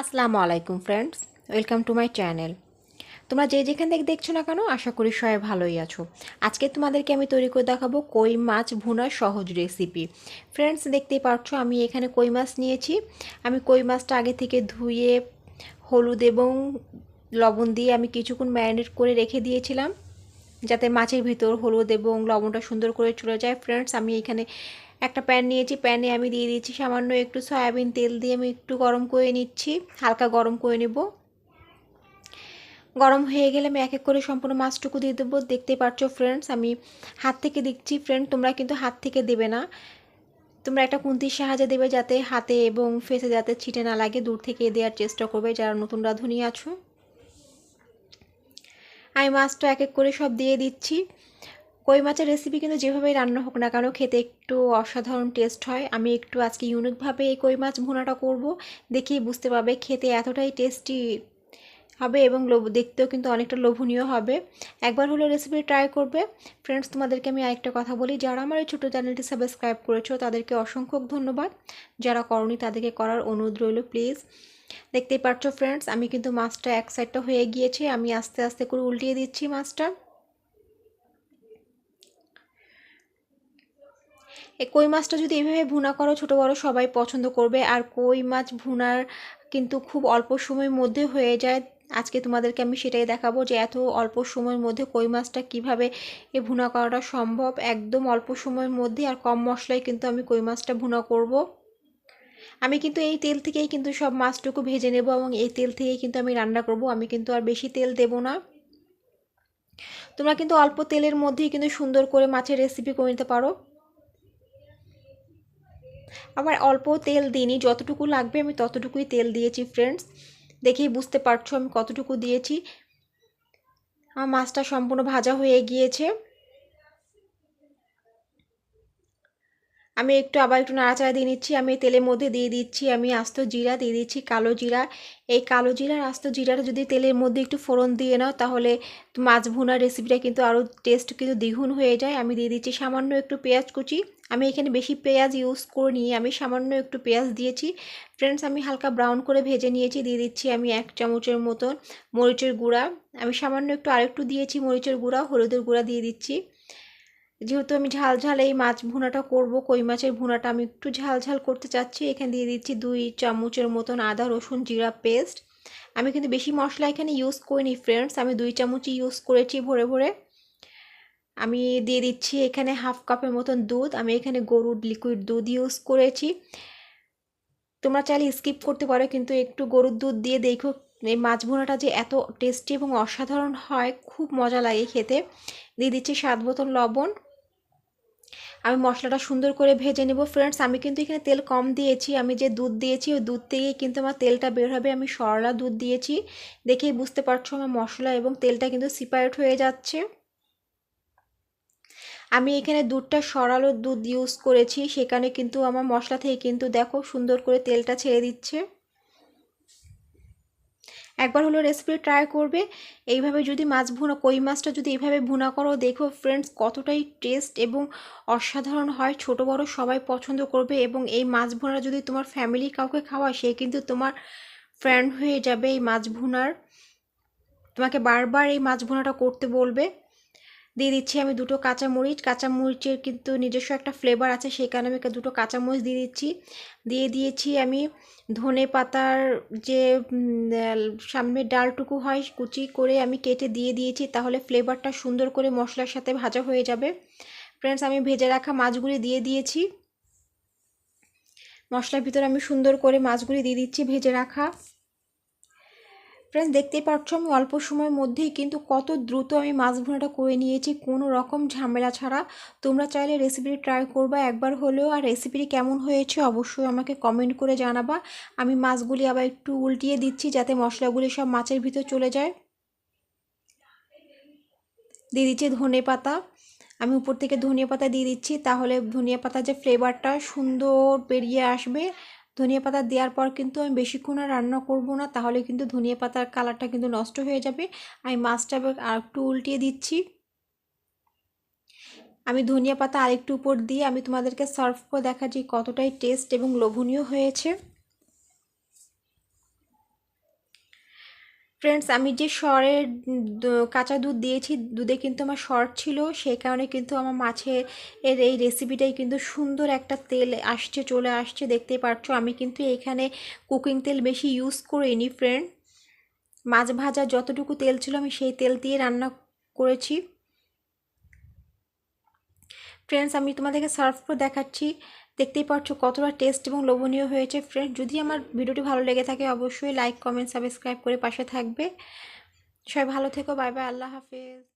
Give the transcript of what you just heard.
আসসালামু আলাইকুম friends welcome to my channel তোমরা যে যেখান থেকে দেখছ না কেন, আশা করি সবাই ভালোই আছো। আজকে তোমাদেরকে আমি তৈরি করে দেখাবো কই মাছ ভুনার সহজ রেসিপি ফ্রেন্ডস দেখতেই পাচ্ছ আমি এখানে কই মাছ নিয়েছি। আমি কই মাছটা আগে থেকে ধুয়ে, হলুদ এবং লবণ দিয়ে আমি কিছুক্ষণ ম্যারিনেট করে রেখে দিয়েছিলাম। যাতে মাছের ভিতর হলুদ এবং লবণটা সুন্দর করে চলে যায়। ফ্রেন্ডস আমি এখানে একটা প্যান নিয়েছি প্যানে আমি দিয়ে দিচ্ছি সামান্য একটু সয়াবিন তেল দিয়ে আমি একটু গরম করে নিচ্ছি, হালকা গরম করে নেব। গরম হয়ে গেলে আমি এক এক করে সম্পূর্ণ মাছটুকু দিয়ে দেবো। দেখতে পাচ্ছ ফ্রেন্ডস আমি হাত থেকে দিচ্ছি ফ্রেন্ড তোমরা কিন্তু হাত থেকে দেবে না। তোমরা একটা কুন্তির সাহায্যে দেবে যাতে হাতে এবং ফেসে যাতে ছিটে না লাগে, দূর থেকে দেওয়ার চেষ্টা করবে যারা নতুন রাঁধুনি আছো। আমি মাছটা এক এক করে সব দিয়ে দিচ্ছি। কই মাছের রেসিপি কিন্তু যেভাবেই রান্না হোক না কেন খেতে একটু অসাধারণ টেস্ট হয়। আমি একটু আজকে ইউনিকভাবে এই কই মাছ ভুনাটা করব দেখি বুঝতে পারবে খেতে এতটাই টেস্টি হবে এবং লোভ, দেখতেও কিন্তু অনেকটা লোভনীয় হবে। একবার হলো রেসিপি ট্রাই করবে। ফ্রেন্ডস তোমাদেরকে আমি আরেকটা কথা বলি, যারা আমার এই ছোটো চ্যানেলটি সাবস্ক্রাইব করেছ, তাদেরকে অসংখ্য ধন্যবাদ। যারা করনি, তাদেরকে করার অনুরোধ রইল প্লিজ দেখতেই পারছ ফ্রেন্ডস আমি কিন্তু মাছটা এক সাইডটা হয়ে গিয়েছে, আমি আস্তে আস্তে করে উল্টিয়ে দিচ্ছি মাছটা। কই মাছটা যদি এইভাবে ভুনা করো, ছোটো বড়ো সবাই পছন্দ করবে। আর কই মাছ ভুনার কিন্তু খুব অল্প সময়ের মধ্যে হয়ে যায়। আজকে তোমাদেরকে আমি সেটাই দেখাবো যে এত অল্প সময়ের মধ্যে কই মাছটা কীভাবে এ ভুনা করাটা সম্ভব। একদম অল্প সময়ের মধ্যে আর কম মশলায় কিন্তু আমি কই মাছটা ভুনা করব। আমি কিন্তু এই তেল থেকেই কিন্তু সব মাছটুকু ভেজে নেব এবং এই তেল থেকেই কিন্তু আমি রান্না করব। আমি কিন্তু আর বেশি তেল দেব না। তোমরা কিন্তু অল্প তেলের মধ্যেই কিন্তু সুন্দর করে মাছের রেসিপি করে নিতে পারো। আবার অল্প তেল দিইনি, যতটুকু লাগবে আমি ততটুকুই তেল দিয়েছি ফ্রেন্ডস দেখেই বুঝতে পারছ আমি কতটুকু দিয়েছি। আমার মাছটা সম্পূর্ণ ভাজা হয়ে গিয়েছে। আমি একটু আবার একটু নাড়াচাড়া দিয়ে নিচ্ছি, আমি তেলের মধ্যে দিয়ে দিচ্ছি, আমি আস্ত জিরা দিয়ে দিচ্ছি, কালো জিরা। এই কালো জিরার আস্ত জিরাটা যদি তেলের মধ্যে একটু ফোড়ন দিয়ে নাও, তাহলে মাছ ভুনার রেসিপিটা কিন্তু আরও টেস্ট কিন্তু দ্বিগুণ হয়ে যায়। আমি দিয়ে দিচ্ছি সামান্য একটু পেঁয়াজ কুচি। আমি এখানে বেশি পেঁয়াজ ইউজ করে নিয়ে আমি সামান্য একটু পেঁয়াজ দিয়েছি। ফ্রেন্ডস আমি হালকা ব্রাউন করে ভেজে নিয়েছি, দিয়ে দিচ্ছি আমি এক চামচের মতন মরিচের গুঁড়া। আমি সামান্য একটু আরেকটু দিয়েছি মরিচের গুঁড়া, হলুদের গুঁড়া দিয়ে দিচ্ছি। যেহেতু আমি ঝাল ঝাল এই মাছ ভুনাটা করব, কই মাছের ভুনাটা আমি একটু ঝাল ঝাল করতে চাচ্ছি, এখানে দিয়ে দিচ্ছি দুই চামচের মতন আদা, রসুন, জিরা পেস্ট। আমি কিন্তু বেশি মশলা এখানে ইউজ করিনি ফ্রেন্ডস আমি দুই চামচই ইউজ করেছি ভরে ভরে। আমি দিয়ে দিচ্ছি এখানে হাফ কাপের মতন দুধ, আমি এখানে গরুর লিকুইড দুধ ইউজ করেছি। তোমরা চাইলে স্কিপ করতে পারো, কিন্তু একটু গরুর দুধ দিয়ে দেখো, এই মাছ ভুনাটা যে এত টেস্টি এবং অসাধারণ হয়, খুব মজা লাগে খেতে। দিয়ে দিচ্ছি সাত বোতল লবণ। আমি মশলাটা সুন্দর করে ভেজে নেব। ফ্রেন্ডস আমি কিন্তু এখানে তেল কম দিয়েছি। আমি যে দুধ দিয়েছি, ওই দুধ থেকেই কিন্তু আমার তেলটা বের হবে। আমি সরলা দুধ দিয়েছি। দেখেই বুঝতে পারছ আমার মশলা এবং তেলটা কিন্তু সিপারেট হয়ে যাচ্ছে। আমি এখানে দুধটা সরালো দুধ ইউজ করেছি। সেখানে কিন্তু আমার মশলা থেকে কিন্তু দেখো সুন্দর করে তেলটা ছেড়ে দিচ্ছে। একবার হলো রেসিপি ট্রাই করবে। এইভাবে যদি মাছ ভুনা, কই মাছটা যদি এইভাবে ভুনা করো, দেখো ফ্রেন্ডস কতটাই টেস্ট এবং অসাধারণ হয়। ছোট, বড় সবাই পছন্দ করবে এবং এই মাছ ভুনা যদি তোমার ফ্যামিলি কাউকে খাওয়া সে কিন্তু তোমার ফ্রেন্ড হয়ে যাবে এই মাছ ভুনার। তোমাকে বারবার এই মাছ ভুনাটা করতে বলবে। দিয়ে দিচ্ছি আমি দুটো কাঁচামরিচ। কাঁচামরিচের কিন্তু নিজস্ব একটা ফ্লেভার আছে, সেই কারণে আমি দুটো কাঁচামরিচ দিয়ে দিচ্ছি। দিয়ে দিয়েছি আমি ধনে পাতার যে সামনের ডালটুকু হয়, কুচি করে আমি কেটে দিয়ে দিয়েছি, তাহলে ফ্লেভারটা সুন্দর করে মশলার সাথে ভাজা হয়ে যাবে। ফ্রেন্ডস আমি ভেজে রাখা মাছগুলি দিয়ে দিয়েছি। মশলার ভিতরে আমি সুন্দর করে মাছগুলি দিয়ে দিচ্ছি ভেজে রাখা। ফ্রেন্ডস দেখতেই পাচ্ছ আমি অল্প সময়ের মধ্যেই কিন্তু কত দ্রুত আমি মাছ ভুনাটা করে নিয়েছি। কোনো রকম ঝামেলা ছাড়া। তোমরা চাইলে রেসিপিটি ট্রাই করবা। একবার হলেও আর রেসিপিটি কেমন হয়েছে অবশ্যই আমাকে কমেন্ট করে জানাবা। আমি মাছগুলি আবার একটু উল্টিয়ে দিচ্ছি যাতে মশলাগুলি সব মাছের ভিতর চলে যায়। দিয়ে দিচ্ছি ধনে পাতা। আমি উপর থেকে ধনিয়া পাতা দিয়ে দিচ্ছি। তাহলে ধনিয়া পাতার যে ফ্লেভারটা সুন্দর বেরিয়ে আসবে। ধনিয়া পাতা দেওয়ার পর কিন্তু আমি বেশিক্ষণ আর রান্না করব না, তাহলে কিন্তু ধনিয়া পাতার কালারটা কিন্তু নষ্ট হয়ে যাবে। আমি মাছটা আর একটু উল্টিয়ে দিচ্ছি। আমি ধনিয়া পাতা আরেকটু উপর দিয়ে আমি তোমাদেরকে সার্ভ করে দেখা যে কতটাই টেস্ট এবং লোভনীয় হয়েছে। ফ্রেন্ডস আমি যে সরের কাঁচা দুধ দিয়েছি, দুধে কিন্তু আমার শর্ট ছিল, সেই কারণে কিন্তু আমার মাছের এর এই রেসিপিটাই কিন্তু সুন্দর একটা তেল আসছে, চলে আসছে দেখতে পারছ। আমি কিন্তু এখানে কুকিং তেল বেশি ইউজ করিনি ফ্রেন্ড মাছ ভাজা যতটুকু তেল ছিল আমি সেই তেল দিয়ে রান্না করেছি। ফ্রেন্ডস আমি তোমাদেরকে সার্ভ করে দেখাচ্ছি। দেখতেই পাচ্ছ কতটা টেস্ট এবং লোভনীয় হয়েছে। ফ্রেন্ডস যদি আমার ভিডিওটি ভালো লেগে থাকে, অবশ্যই লাইক কমেন্ট সাবস্ক্রাইব করে পাশে থাকবে। সবাই ভালো থেকো বাই বাই আল্লাহ হাফেজ।